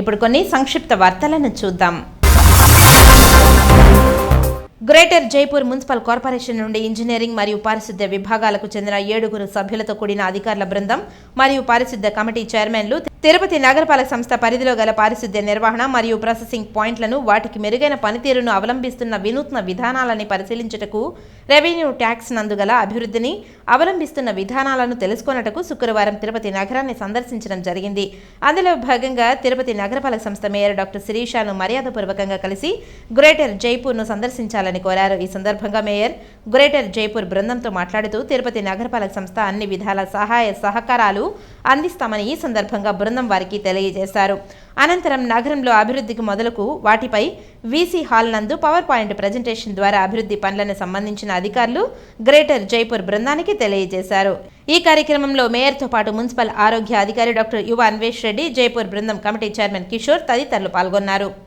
ఇప్పుడు కొన్ని సంక్షిప్త వార్తలను చూద్దాం. గ్రేటర్ జైపూర్ మున్సిపల్ కార్పొరేషన్ నుండి ఇంజనీరింగ్ మరియు పారిశుద్ధ్య విభాగాలకు చెందిన ఏడుగురు సభ్యులతో కూడిన అధికారుల బృందం మరియు పారిశుద్ధ్య కమిటీ చైర్మన్లు తిరుపతి నగరపాలక సంస్థ పరిధిలో గల పారిశుద్ధ్య నిర్వహణ మరియు ప్రాసెసింగ్ పాయింట్లను వాటికి మెరుగైన పనితీరును అవలంబిస్తున్న వినూత్న విధానాలని పరిశీలించుటకు రెవెన్యూ ట్యాక్స్ నందుగల అభివృద్ధిని అవలంబిస్తున్న విధానాలను తెలుసుకొనుటకు శుక్రవారం తిరుపతి నగరాన్ని సందర్శించడం జరిగింది. అందులో భాగంగా తిరుపతి నగరపాలక సంస్థ మేయర్ డాక్టర్ శిరీషాను మర్యాదపూర్వకంగా కలిసి గ్రేటర్ జైపూర్ను సందర్శించాలని కోరారు. ఈ సందర్భంగా మేయర్ గ్రేటర్ జైపూర్ బృందంతో మాట్లాడుతూ తిరుపతి నగరపాలక సంస్థ అన్ని విధాల సహాయ సహకారాలు అందిస్తామని ఈ సందర్భంగా బృందం వారికి తెలియజేశారు. అనంతరం నగరంలో అభివృద్ధికి మొదలకు వాటిపై వీసీ హాల్ నందు పవర్ పాయింట్ ప్రజెంటేషన్ ద్వారా అభివృద్ధి పనులకు సంబంధించిన అధికారులు గ్రేటర్ జైపూర్ బృందానికి తెలియజేశారు. ఈ కార్యక్రమంలో మేయర్తో పాటు మున్సిపల్ ఆరోగ్య అధికారి డాక్టర్ యువ అన్వేష్ రెడ్డి జైపూర్ బృందం కమిటీ చైర్మన్ కిషోర్ తదితరులు పాల్గొన్నారు.